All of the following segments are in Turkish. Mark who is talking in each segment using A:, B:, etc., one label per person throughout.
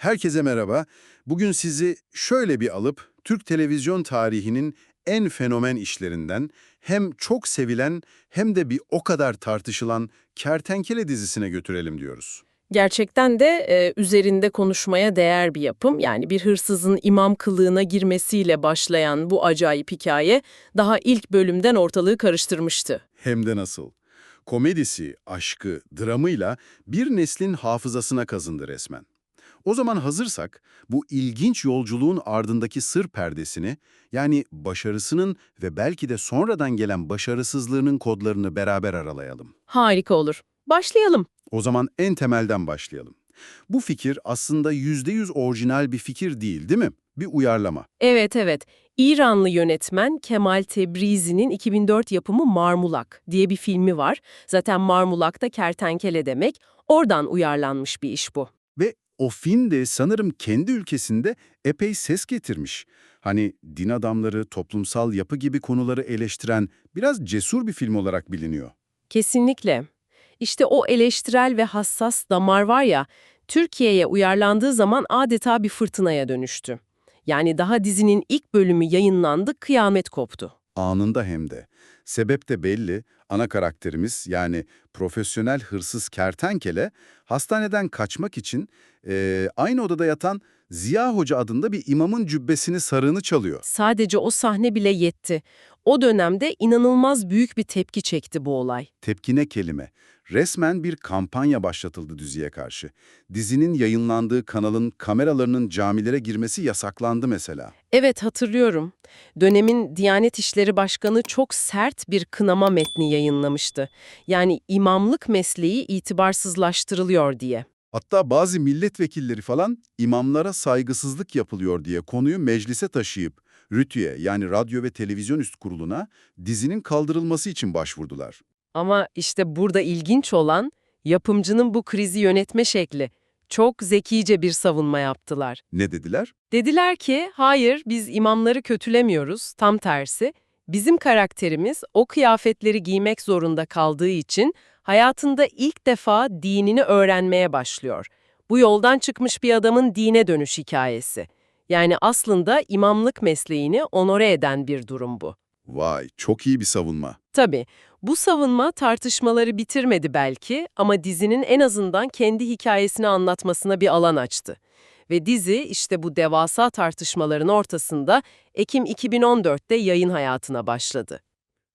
A: Herkese merhaba. Bugün sizi şöyle bir alıp Türk televizyon tarihinin en fenomen işlerinden hem çok sevilen hem de bir o kadar tartışılan Kertenkele dizisine götürelim diyoruz.
B: Gerçekten de e, üzerinde konuşmaya değer bir yapım. Yani bir hırsızın imam kılığına girmesiyle başlayan bu acayip hikaye daha ilk bölümden ortalığı karıştırmıştı.
A: Hem de nasıl. Komedisi, aşkı, dramıyla bir neslin hafızasına kazındı resmen. O zaman hazırsak bu ilginç yolculuğun ardındaki sır perdesini, yani başarısının ve belki de sonradan gelen başarısızlığının kodlarını beraber aralayalım.
B: Harika olur. Başlayalım.
A: O zaman en temelden başlayalım. Bu fikir aslında %100 orijinal bir fikir değil, değil mi? Bir uyarlama.
B: Evet evet. İranlı yönetmen Kemal Tebrizi'nin 2004 yapımı Marmulak diye bir filmi var. Zaten Marmulak da kertenkele demek. Oradan uyarlanmış bir iş bu.
A: O film de sanırım kendi ülkesinde epey ses getirmiş. Hani din adamları, toplumsal yapı gibi konuları eleştiren biraz cesur bir film olarak biliniyor.
B: Kesinlikle. İşte o eleştirel ve hassas damar var ya, Türkiye'ye uyarlandığı zaman adeta bir fırtınaya dönüştü. Yani daha dizinin ilk bölümü yayınlandı, kıyamet koptu.
A: Anında hem de. Sebep de belli. Ana karakterimiz yani profesyonel hırsız kertenkele hastaneden kaçmak için eee, aynı odada yatan Ziya Hoca adında bir imamın cübbesini sarığını çalıyor.
B: Sadece o sahne bile yetti. O dönemde inanılmaz büyük bir tepki çekti bu olay.
A: Tepkine kelime. Resmen bir kampanya başlatıldı diziye karşı. Dizinin yayınlandığı kanalın kameralarının camilere girmesi yasaklandı mesela.
B: Evet hatırlıyorum. Dönemin Diyanet İşleri Başkanı çok sert bir kınama metni yayınlamıştı. Yani imamlık mesleği itibarsızlaştırılıyor diye.
A: Hatta bazı milletvekilleri falan imamlara saygısızlık yapılıyor diye konuyu meclise taşıyıp RTÜ'ye yani Radyo ve Televizyon Üst Kurulu'na dizinin kaldırılması için başvurdular.
B: Ama işte burada ilginç olan yapımcının bu krizi yönetme şekli. Çok zekice bir savunma yaptılar.
A: Ne dediler?
B: Dediler ki hayır biz imamları kötülemiyoruz, tam tersi. Bizim karakterimiz o kıyafetleri giymek zorunda kaldığı için hayatında ilk defa dinini öğrenmeye başlıyor. Bu yoldan çıkmış bir adamın dine dönüş hikayesi. Yani aslında imamlık mesleğini onore eden bir durum bu.
A: Vay, çok iyi bir savunma.
B: Tabii, bu savunma tartışmaları bitirmedi belki ama dizinin en azından kendi hikayesini anlatmasına bir alan açtı. Ve dizi işte bu devasa tartışmaların ortasında Ekim 2014'te yayın hayatına başladı.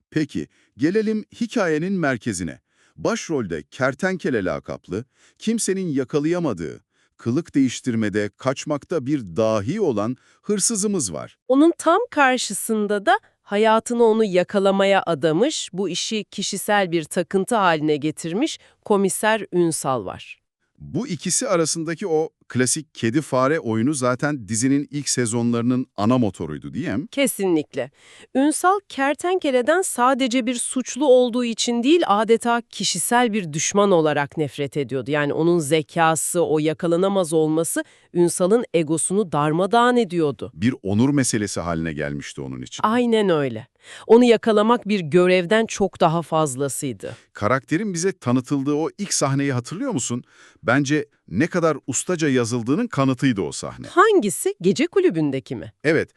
A: Peki, gelelim hikayenin merkezine. Başrolde kertenkele lakaplı, kimsenin yakalayamadığı, kılık değiştirmede, kaçmakta bir dahi olan hırsızımız var.
B: Onun tam karşısında da hayatını onu yakalamaya adamış, bu işi kişisel bir takıntı haline getirmiş komiser Ünsal var.
A: Bu ikisi arasındaki o klasik kedi-fare oyunu zaten dizinin ilk sezonlarının ana motoruydu mi?
B: Kesinlikle. Ünsal kertenkeleden sadece bir suçlu olduğu için değil adeta kişisel bir düşman olarak nefret ediyordu. Yani onun zekası, o yakalanamaz olması Ünsal'ın egosunu darmadağın ediyordu.
A: Bir onur meselesi haline gelmişti onun için.
B: Aynen öyle. Onu yakalamak bir görevden çok daha fazlasıydı.
A: Karakterin bize tanıtıldığı o ilk sahneyi hatırlıyor musun? Bence ne kadar ustaca yazıldığının kanıtıydı o sahne.
B: Hangisi? Gece kulübündeki mi?
A: Evet,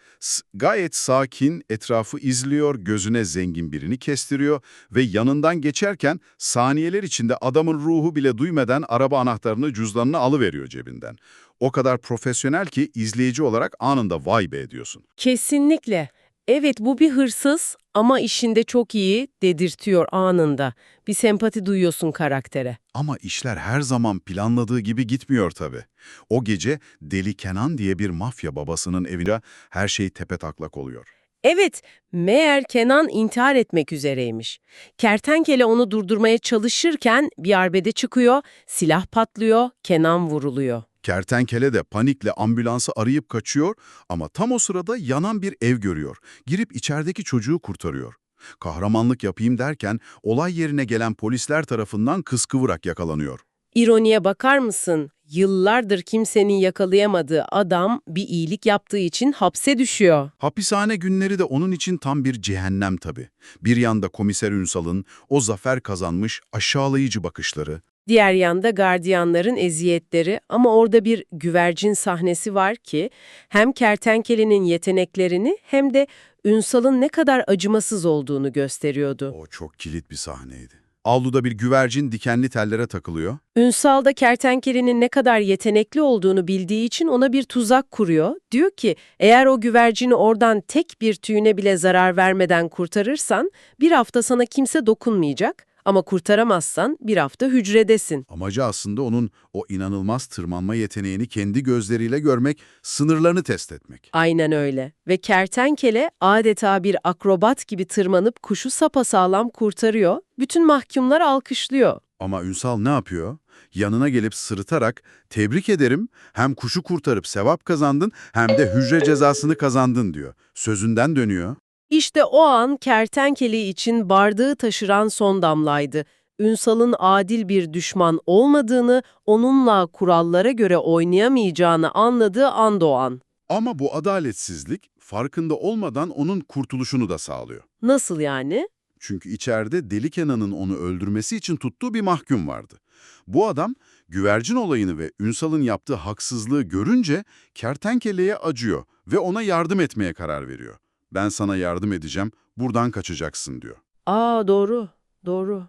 A: gayet sakin, etrafı izliyor, gözüne zengin birini kestiriyor ve yanından geçerken saniyeler içinde adamın ruhu bile duymadan araba anahtarını cüzdanını alıveriyor cebinden. O kadar profesyonel ki izleyici olarak anında vay be ediyorsun.
B: Kesinlikle. Evet bu bir hırsız ama işinde çok iyi dedirtiyor anında. Bir sempati duyuyorsun karaktere.
A: Ama işler her zaman planladığı gibi gitmiyor tabii. O gece Deli Kenan diye bir mafya babasının evine her şey tepetaklak oluyor.
B: Evet, meğer Kenan intihar etmek üzereymiş. Kertenkele onu durdurmaya çalışırken bir arbede çıkıyor, silah patlıyor, Kenan vuruluyor.
A: Kertenkele de panikle ambulansı arayıp kaçıyor ama tam o sırada yanan bir ev görüyor. Girip içerideki çocuğu kurtarıyor. Kahramanlık yapayım derken olay yerine gelen polisler tarafından kıskıvırak yakalanıyor.
B: İroniye bakar mısın? Yıllardır kimsenin yakalayamadığı adam bir iyilik yaptığı için hapse düşüyor.
A: Hapishane günleri de onun için tam bir cehennem tabii. Bir yanda komiser Ünsal'ın o zafer kazanmış aşağılayıcı bakışları,
B: Diğer yanda gardiyanların eziyetleri ama orada bir güvercin sahnesi var ki hem kertenkelenin yeteneklerini hem de Ünsal'ın ne kadar acımasız olduğunu gösteriyordu.
A: O çok kilit bir sahneydi. Avluda bir güvercin dikenli tellere takılıyor.
B: Ünsal da kertenkelenin ne kadar yetenekli olduğunu bildiği için ona bir tuzak kuruyor. Diyor ki eğer o güvercini oradan tek bir tüyüne bile zarar vermeden kurtarırsan bir hafta sana kimse dokunmayacak ama kurtaramazsan bir hafta hücredesin.
A: Amacı aslında onun o inanılmaz tırmanma yeteneğini kendi gözleriyle görmek, sınırlarını test etmek.
B: Aynen öyle. Ve kertenkele adeta bir akrobat gibi tırmanıp kuşu sapasağlam kurtarıyor. Bütün mahkumlar alkışlıyor.
A: Ama Ünsal ne yapıyor? Yanına gelip sırıtarak tebrik ederim hem kuşu kurtarıp sevap kazandın hem de hücre cezasını kazandın diyor. Sözünden dönüyor.
B: İşte o an kertenkele için bardağı taşıran son damlaydı. Ünsal'ın adil bir düşman olmadığını, onunla kurallara göre oynayamayacağını anladığı an doğan.
A: Ama bu adaletsizlik farkında olmadan onun kurtuluşunu da sağlıyor.
B: Nasıl yani?
A: Çünkü içeride Deli Kenan'ın onu öldürmesi için tuttuğu bir mahkum vardı. Bu adam güvercin olayını ve Ünsal'ın yaptığı haksızlığı görünce kertenkeleye acıyor ve ona yardım etmeye karar veriyor. Ben sana yardım edeceğim, buradan kaçacaksın diyor.
B: Aa doğru, doğru.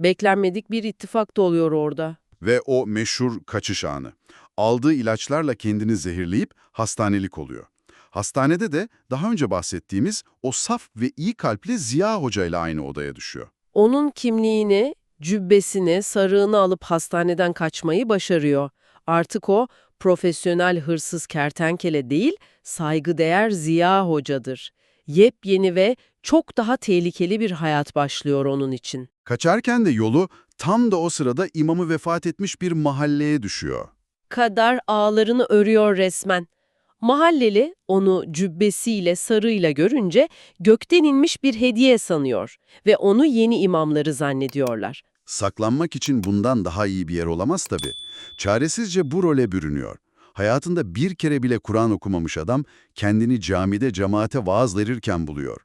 B: Beklenmedik bir ittifak da oluyor orada.
A: Ve o meşhur kaçış anı. Aldığı ilaçlarla kendini zehirleyip hastanelik oluyor. Hastanede de daha önce bahsettiğimiz o saf ve iyi kalpli Ziya Hoca ile aynı odaya düşüyor.
B: Onun kimliğini, cübbesini, sarığını alıp hastaneden kaçmayı başarıyor. Artık o profesyonel hırsız kertenkele değil, saygıdeğer Ziya Hoca'dır. Yepyeni ve çok daha tehlikeli bir hayat başlıyor onun için.
A: Kaçarken de yolu tam da o sırada imamı vefat etmiş bir mahalleye düşüyor.
B: Kadar ağlarını örüyor resmen. Mahalleli onu cübbesiyle sarıyla görünce gökten inmiş bir hediye sanıyor ve onu yeni imamları zannediyorlar.
A: Saklanmak için bundan daha iyi bir yer olamaz tabii. Çaresizce bu role bürünüyor. Hayatında bir kere bile Kur'an okumamış adam kendini camide cemaate vaaz verirken buluyor.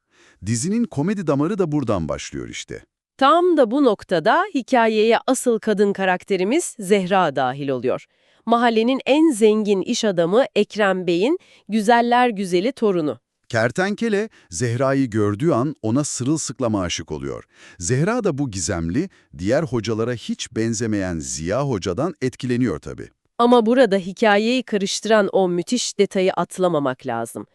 A: Dizinin komedi damarı da buradan başlıyor işte.
B: Tam da bu noktada hikayeye asıl kadın karakterimiz Zehra dahil oluyor. Mahallenin en zengin iş adamı Ekrem Bey'in güzeller güzeli torunu.
A: Kertenkele, Zehra'yı gördüğü an ona sırılsıklama aşık oluyor. Zehra da bu gizemli, diğer hocalara hiç benzemeyen Ziya Hoca'dan etkileniyor tabii.
B: Ama burada hikayeyi karıştıran o müthiş detayı atlamamak lazım.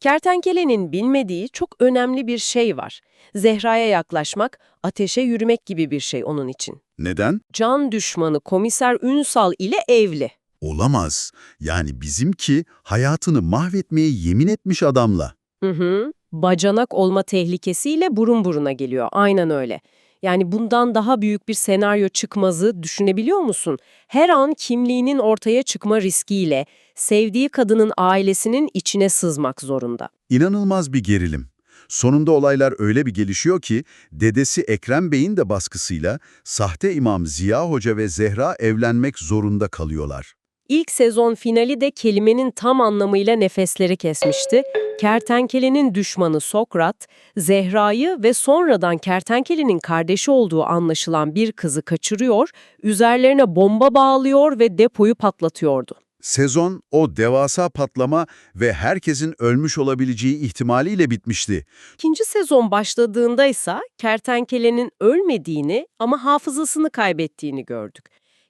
B: Kertenkelenin bilmediği çok önemli bir şey var. Zehra'ya yaklaşmak, ateşe yürümek gibi bir şey onun için.
A: Neden?
B: Can düşmanı komiser Ünsal ile evli.
A: Olamaz. Yani bizimki hayatını mahvetmeye yemin etmiş adamla.
B: Hı hı. Bacanak olma tehlikesiyle burun buruna geliyor. Aynen öyle. Yani bundan daha büyük bir senaryo çıkmazı düşünebiliyor musun? Her an kimliğinin ortaya çıkma riskiyle sevdiği kadının ailesinin içine sızmak zorunda.
A: İnanılmaz bir gerilim. Sonunda olaylar öyle bir gelişiyor ki dedesi Ekrem Bey'in de baskısıyla sahte imam Ziya Hoca ve Zehra evlenmek zorunda kalıyorlar.
B: İlk sezon finali de kelimenin tam anlamıyla nefesleri kesmişti. Kertenkelenin düşmanı Sokrat, Zehra'yı ve sonradan kertenkelenin kardeşi olduğu anlaşılan bir kızı kaçırıyor, üzerlerine bomba bağlıyor ve depoyu patlatıyordu.
A: Sezon o devasa patlama ve herkesin ölmüş olabileceği ihtimaliyle bitmişti.
B: İkinci sezon başladığında ise kertenkelenin ölmediğini ama hafızasını kaybettiğini gördük.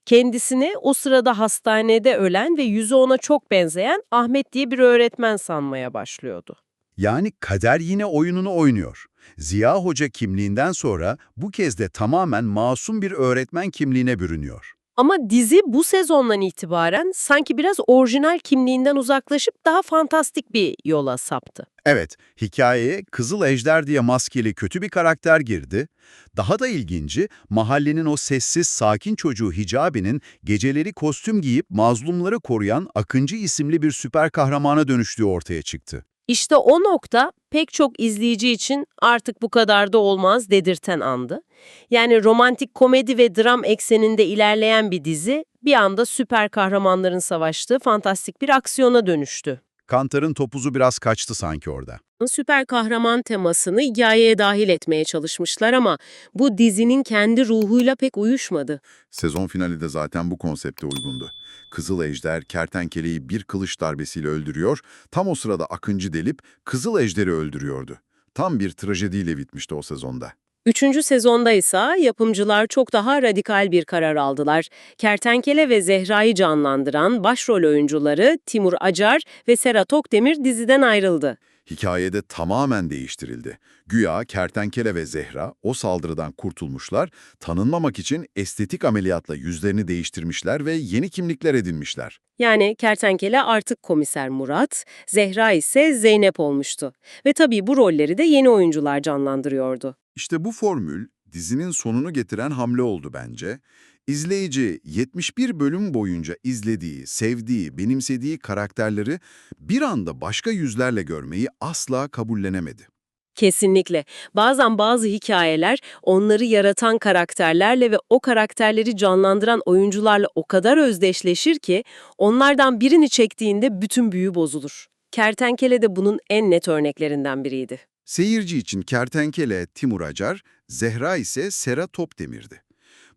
B: Kendisini o sırada hastanede ölen ve yüzü ona çok benzeyen Ahmet diye bir öğretmen sanmaya başlıyordu.
A: Yani kader yine oyununu oynuyor. Ziya Hoca kimliğinden sonra bu kez de tamamen masum bir öğretmen kimliğine bürünüyor.
B: Ama dizi bu sezondan itibaren sanki biraz orijinal kimliğinden uzaklaşıp daha fantastik bir yola saptı.
A: Evet, hikayeye Kızıl Ejder diye maskeli kötü bir karakter girdi. Daha da ilginci, mahallenin o sessiz, sakin çocuğu Hicabi'nin geceleri kostüm giyip mazlumları koruyan Akıncı isimli bir süper kahramana dönüştüğü ortaya çıktı.
B: İşte o nokta pek çok izleyici için artık bu kadar da olmaz dedirten andı. Yani romantik komedi ve dram ekseninde ilerleyen bir dizi bir anda süper kahramanların savaştığı fantastik bir aksiyona dönüştü.
C: Kantar'ın topuzu biraz kaçtı sanki orada.
B: Süper kahraman temasını hikayeye dahil etmeye çalışmışlar ama bu dizinin kendi ruhuyla pek uyuşmadı.
A: Sezon finali de zaten bu konsepte uygundu. Kızıl Ejder kertenkeleyi bir kılıç darbesiyle öldürüyor, tam o sırada Akıncı delip Kızıl Ejder'i öldürüyordu. Tam bir trajediyle bitmişti o sezonda.
B: Üçüncü sezonda ise yapımcılar çok daha radikal bir karar aldılar. Kertenkele ve Zehra'yı canlandıran başrol oyuncuları Timur Acar ve Serhat Okdemir diziden ayrıldı.
A: Hikayede tamamen değiştirildi. Güya Kertenkele ve Zehra o saldırıdan kurtulmuşlar, tanınmamak için estetik ameliyatla yüzlerini değiştirmişler ve yeni kimlikler edinmişler.
B: Yani Kertenkele artık komiser Murat, Zehra ise Zeynep olmuştu. Ve tabii bu rolleri de yeni oyuncular canlandırıyordu.
A: İşte bu formül dizinin sonunu getiren hamle oldu bence. İzleyici 71 bölüm boyunca izlediği, sevdiği, benimsediği karakterleri bir anda başka yüzlerle görmeyi asla kabullenemedi.
B: Kesinlikle. Bazen bazı hikayeler onları yaratan karakterlerle ve o karakterleri canlandıran oyuncularla o kadar özdeşleşir ki onlardan birini çektiğinde bütün büyü bozulur. Kertenkele de bunun en net örneklerinden biriydi.
A: Seyirci için Kertenkele Timur Acar, Zehra ise Sera Topdemir'di.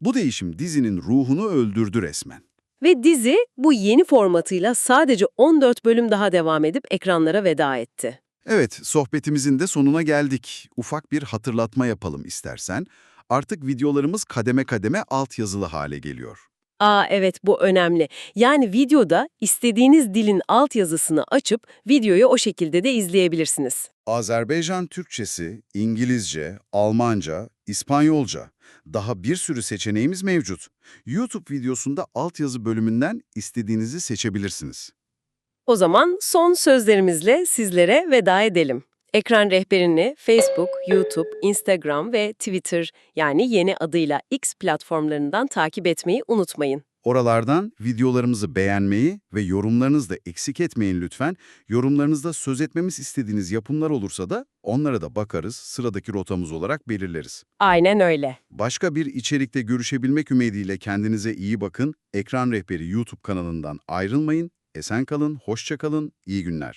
A: Bu değişim dizinin ruhunu öldürdü resmen.
B: Ve dizi bu yeni formatıyla sadece 14 bölüm daha devam edip ekranlara veda etti.
A: Evet, sohbetimizin de sonuna geldik. Ufak bir hatırlatma yapalım istersen. Artık videolarımız kademe kademe altyazılı hale geliyor.
B: Aa evet bu önemli. Yani videoda istediğiniz dilin altyazısını açıp videoyu o şekilde de izleyebilirsiniz.
A: Azerbaycan Türkçesi, İngilizce, Almanca, İspanyolca. Daha bir sürü seçeneğimiz mevcut. YouTube videosunda altyazı bölümünden istediğinizi seçebilirsiniz.
B: O zaman son sözlerimizle sizlere veda edelim. Ekran rehberini Facebook, YouTube, Instagram ve Twitter yani yeni adıyla X platformlarından takip etmeyi unutmayın.
A: Oralardan videolarımızı beğenmeyi ve yorumlarınızı da eksik etmeyin lütfen. Yorumlarınızda söz etmemiz istediğiniz yapımlar olursa da onlara da bakarız, sıradaki rotamız olarak belirleriz.
B: Aynen öyle.
A: Başka bir içerikte görüşebilmek ümidiyle kendinize iyi bakın. Ekran Rehberi YouTube kanalından ayrılmayın. Esen kalın, hoşça kalın, iyi günler.